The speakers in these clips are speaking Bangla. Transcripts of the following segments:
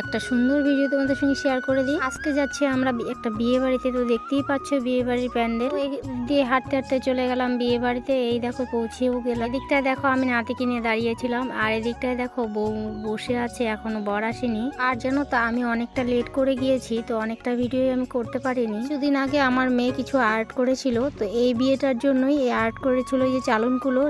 একটা সুন্দর ভিডিও তোমাদের সঙ্গে শেয়ার করে দিই। আজকে যাচ্ছি আমরা একটা বিয়ে বাড়িতে, তো দেখতেই পাচ্ছ বিয়ে বাড়ির প্যান্ডেল। দিয়ে হাঁটতে হাঁটতে চলে গেলাম বিয়ে বাড়িতে। এই দেখো পৌঁছেও গেলাম। এদিকটায় দেখো আমি নাতিকে নিয়ে দাঁড়িয়েছিলাম আর এদিকটায় দেখো বউ বসে আছে, এখনও বর আসেনি। আর জানো তো, আমি অনেকটা লেট করে গিয়েছি, তো অনেকটা ভিডিও আমি করতে পারিনি। কিছুদিন আগে আমার মেয়ে কিছু আর্ট করেছিল, তো এই বিয়েটার জন্যই এই আর্ট করেছিল এই যে চালনগুলো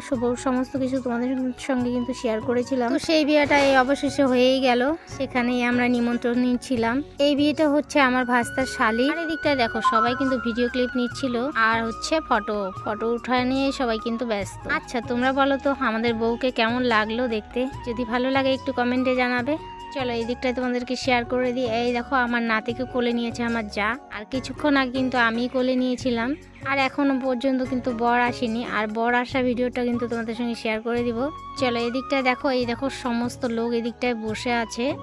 সমস্ত কিছু তোমাদের সঙ্গে কিন্তু শেয়ার করেছিলাম। তো সেই বিয়েটা এই অবশেষে হয়েই গেল। সেখানেই আমরা নিমন্ত্রণ নিচ্ছিলাম এই বিয়েটা হচ্ছে আমার ভাস্তার শালি। আর এদিকটা দেখো, সবাই কিন্তু ভিডিও ক্লিপ নিচ্ছিল। আর হচ্ছে ফটো ফটো উঠা নিয়ে সবাই কিন্তু ব্যস্ত। আচ্ছা তোমরা বলো তো, আমাদের বউকে কেমন লাগল দেখতে? যদি ভালো লাগে একটু কমেন্টে জানাবে। চলো, এই দিকটায় তোমাদেরকে শেয়ার করে দিই। এই দেখো, আমার নাতিকে কোলে নিয়েছে আমার যা। আর কিছুক্ষণ আগে কিন্তু আমি কোলে নিয়েছিলাম। আর এখনও পর্যন্ত কিন্তু বর আসেনি। আর বর আসা ভিডিওটা কিন্তু তোমাদের সঙ্গে শেয়ার করে দিব। চলো এদিকটায় দেখো, এই দেখো, সমস্ত লোক এদিকটায় বসে আছে।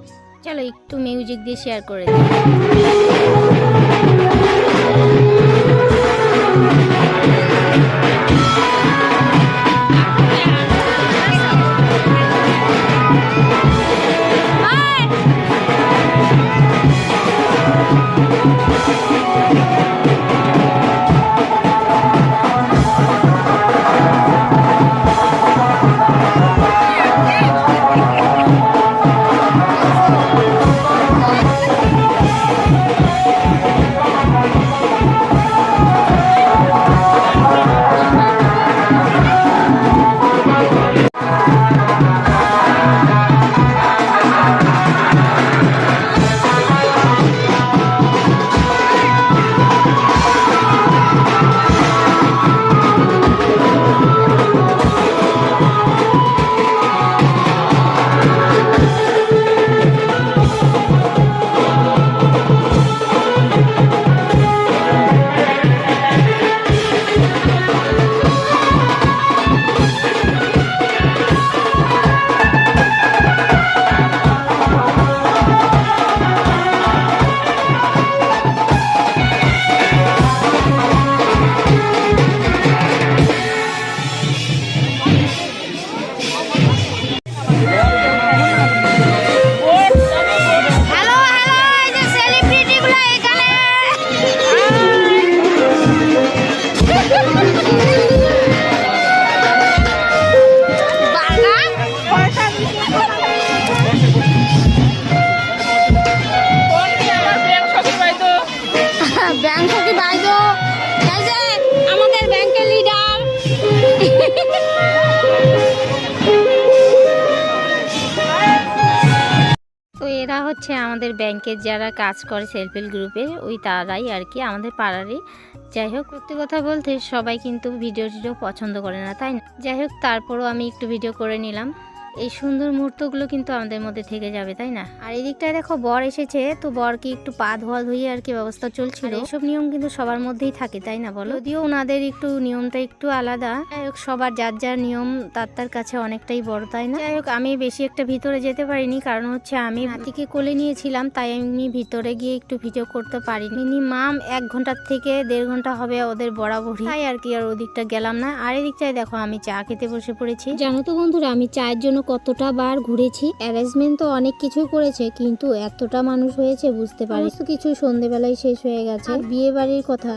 চলো একটু মিউজিক দিয়ে শেয়ার করে দিই। এরা হচ্ছে আমাদের ব্যাংকের যারা কাজ করে সেলফ হেল্প গ্রুপে, ওই তারাই আর কি আমাদের পাড়ারই। যাই হোক, সত্যি কথা বলতে সবাই কিন্তু ভিডিও টিডিও পছন্দ করে না, তাই না? যাই হোক, তারপরও আমি একটু ভিডিও করে নিলাম। এই সুন্দর মুহূর্তগুলো কিন্তু আমাদের মধ্যে থেকে যাবে তাই না? আর এই দিকটায় দেখো বর এসেছে তো বর কি একটু পা ধোয়া ধুয়ে আর কি ব্যবস্থা চলছিল। এইসব নিয়ম কিন্তু সবার মধ্যেই থাকে তাই না বলো? যদিও ওনাদের একটু নিয়মটা একটু আলাদা। যাই হোক সবার যার যার নিয়ম তার তার কাছে অনেকটাই বড় তাই না? যাই হোক আমি বেশি একটা ভিতরে যেতে পারিনি কারণ হচ্ছে আমি হাতিকে কোলে নিয়েছিলাম তাই আমি ভিতরে গিয়ে একটু ভিডিও করতে পারি মিনিমাম এক ঘণ্টার থেকে দেড় ঘণ্টা হবে ওদের বরাবরই। তাই আর কি আর ওদিকটা গেলাম না। আর এদিকটায় দেখো আমি চা খেতে বসে পড়েছি। জানো তো বন্ধুরা আমি চায়ের জন্য কতটা বার ঘুরেছি অ্যারেঞ্জমেন্ট তো অনেক কিছুই করেছে, কিন্তু এতটা মানুষ হয়েছে বুঝতে পারি কিছু সন্ধেবেলায় শেষ হয়ে গেছে। বিয়ে বাড়ির কথা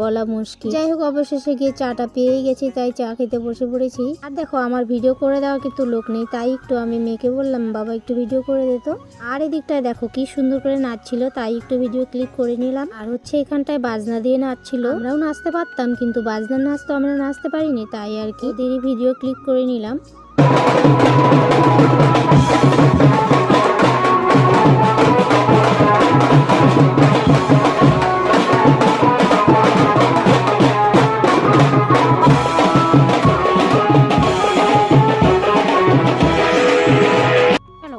বলা মুশকিল। যাই হোক, অবশেষে গিয়ে চাটা পেয়েই গেছি, তাই চা খেতে বসে পড়েছি। আর দেখো, আমার ভিডিও করে দেওয়া কিন্তু লোক নেই, তাই একটু আমি মেয়েকে বললাম, বাবা, একটু ভিডিও করে দিত আর এদিকটায় দেখো, কি সুন্দর করে নাচছিল, তাই একটু ভিডিও ক্লিক করে নিলাম। আর হচ্ছে এখানটায় বাজনা দিয়ে নাচছিল। আমরাও নাচতে পারতাম, কিন্তু বাজনার নাচ তো আমরা নাচতে পারিনি, তাই আর কি। দেরি ভিডিও ক্লিক করে নিলাম।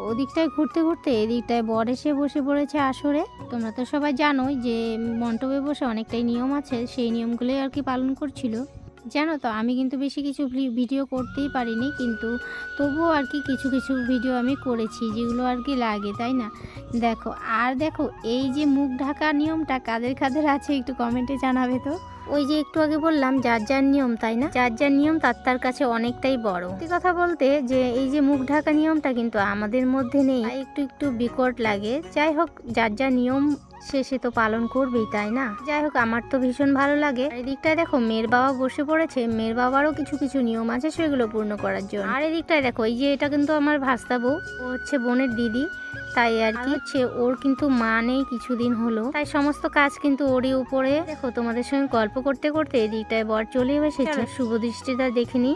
ওদিকটায় ঘুরতে ঘুরতে এদিকটায় বর এসে বসে পড়েছে আসরে। তোমরা তো সবাই জানোই যে মণ্ডপে বসে অনেকটাই নিয়ম আছে, সেই নিয়মগুলোই আর কি পালন করছিল। জানো তো, আমি কিন্তু বেশি কিছু ভিডিও করতেই পারিনি, কিন্তু তবুও আর কি কিছু কিছু ভিডিও আমি করেছি, যেগুলো আর কি লাগে, তাই না? দেখো, আর দেখো, এই যে মুখ ঢাকা নিয়মটা কাদের কাদের আছে একটু কমেন্টে জানাবে তো। ওই যে একটু আগে বললাম, যার যার নিয়ম, তাই না? যার যার নিয়ম, তার তার কাছে অনেকটাই বড়। সত্যি কথা বলতে যে এই যে মুখ ঢাকা নিয়মটা কিন্তু আমাদের মধ্যে নেই। একটু একটু বিকট লাগে। যাই হোক, যার যার নিয়ম, সে সে তো পালন করবেই, তাই না? যাই হোক, আমার তো ভীষণ ভালো লাগে। আর এদিকটায় দেখো, মেয়ের বাবা বসে পড়েছে। মেয়ের বাবারও কিছু কিছু নিয়ম আছে সেগুলো পূর্ণ করার জন্য। আর এদিকটায় দেখো, এই যে এটা কিন্তু আমার ভাস্তা বউ। ও হচ্ছে বোনের দিদি। তাই আর কি। হচ্ছে ওর কিন্তু মা নেই কিছুদিন হলো। তাই সমস্ত কাজ কিন্তু ওরই উপরে। দেখো তোমাদের সঙ্গে গল্প করতে করতে এদিকটায় বর চলে। এসেছে শুভ দৃষ্টিটা দেখিনি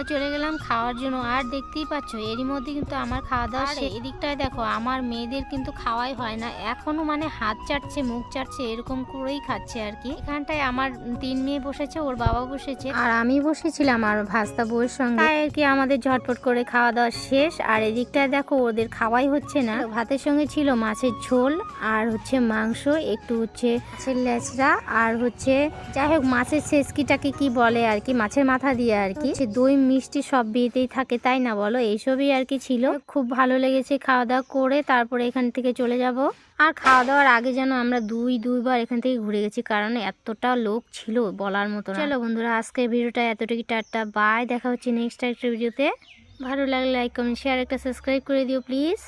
আমরা চলে গেলাম খাওয়ার জন্য। আর দেখতেই পাচ্ছ এরই মধ্যে কিন্তু আমার খাওয়া দাওয়া। এদিকটায় দেখো আমার মেয়েদের কিন্তু খাওয়াই হয় না। এখনও মানে হাত চাটছে মুখ চাটছে এরকম করেই খাচ্ছে আর কি। এখানটায় আমার তিন মেয়ে বসেছে ওর বাবা বসেছে। আর আমি বসেছিলাম আর ভাস্তা বউয়ের সঙ্গে। তাই আর কি আমাদের ঝটপট করে খাওয়া দাওয়া শেষ। আর এদিকটায় দেখো ওদের খাওয়াই হচ্ছে না। ভাতের সঙ্গে ছিল মাছের ঝোল আর হচ্ছে মাংস একটু হচ্ছে মাছের লেচড়া আর হচ্ছে যাই হোক মাছের ছেসকিটাকে কি বলে আর কি মাছের মাথা দিয়ে আর কি। দই মিষ্টি সব বিয়েতেই থাকে, তাই না বলো? এইসবই আর কি ছিল। খুব ভালো লেগেছে খাওয়া দাওয়া করে, তারপরে এখান থেকে চলে যাব। আর খাওয়া দাওয়ার আগে যেন আমরা দুই, দুইবার এখান থেকে ঘুরে গেছি, কারণ এতটা লোক ছিল বলার মতো চলো বন্ধুরা, আজকের ভিডিওটা এতটুকু টাটা, বাই। দেখা হচ্ছে নেক্সট একটা ভিডিওতে। ভালো লাগলে লাইক কমেন্ট শেয়ার একটা সাবস্ক্রাইব করে দিও প্লিজ